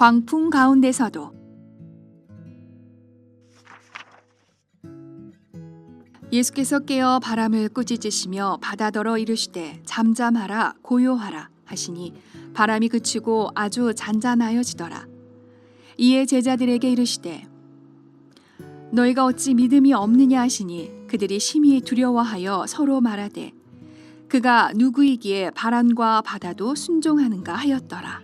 광풍 가운데서도 예수께서 깨어 바람을 꾸짖으시며 바다더러 이르시되 잠잠하라 고요하라 하시니 바람이 그치고 아주 잔잔하여지더라. 이에 제자들에게 이르시되 너희가 어찌 믿음이 없느냐 하시니 그들이 심히 두려워하여 서로 말하되 그가 누구이기에 바람과 바다도 순종하는가 하였더라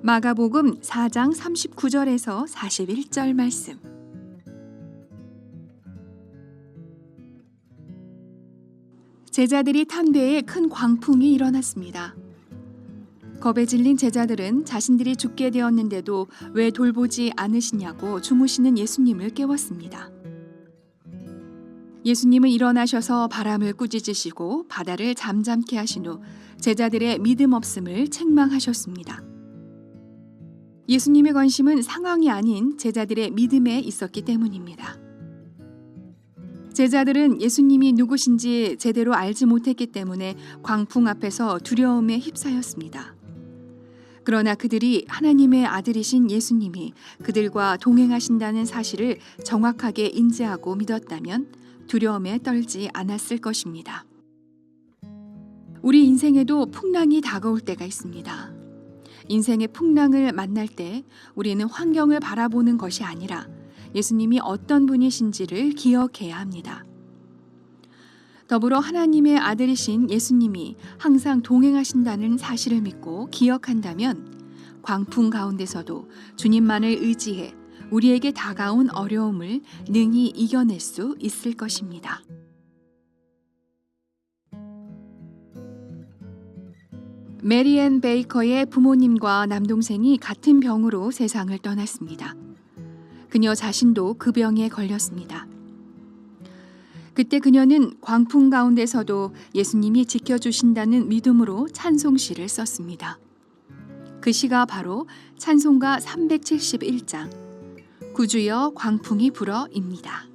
마가복음 4장 39절에서 41절 말씀 제자들이 탄 배에 큰 광풍이 일어났습니다. 겁에 질린 제자들은 자신들이 죽게 되었는데도 왜 돌보지 않으시냐고 주무시는 예수님을 깨웠습니다. 예수님은 일어나셔서 바람을 꾸짖으시고 바다를 잠잠케 하신 후 제자들의 믿음 없음을 책망하셨습니다. 예수님의 관심은 상황이 아닌 제자들의 믿음에 있었기 때문입니다. 제자들은 예수님이 누구신지 제대로 알지 못했기 때문에 광풍 앞에서 두려움에 휩싸였습니다. 그러나 그들이 하나님의 아들이신 예수님이 그들과 동행하신다는 사실을 정확하게 인지하고 믿었다면 두려움에 떨지 않았을 것입니다. 우리 인생에도 풍랑이 다가올 때가 있습니다. 인생의 풍랑을 만날 때 우리는 환경을 바라보는 것이 아니라 예수님이 어떤 분이신지를 기억해야 합니다. 더불어 하나님의 아들이신 예수님이 항상 동행하신다는 사실을 믿고 기억한다면 광풍 가운데서도 주님만을 의지해 우리에게 다가온 어려움을 능히 이겨낼 수 있을 것입니다. 메리앤 베이커의 부모님과 남동생이 같은 병으로 세상을 떠났습니다. 그녀 자신도 그 병에 걸렸습니다. 그때 그녀는 광풍 가운데서도 예수님이 지켜주신다는 믿음으로 찬송시를 썼습니다. 그 시가 바로 찬송가 371장 구주여 광풍이 불어입니다.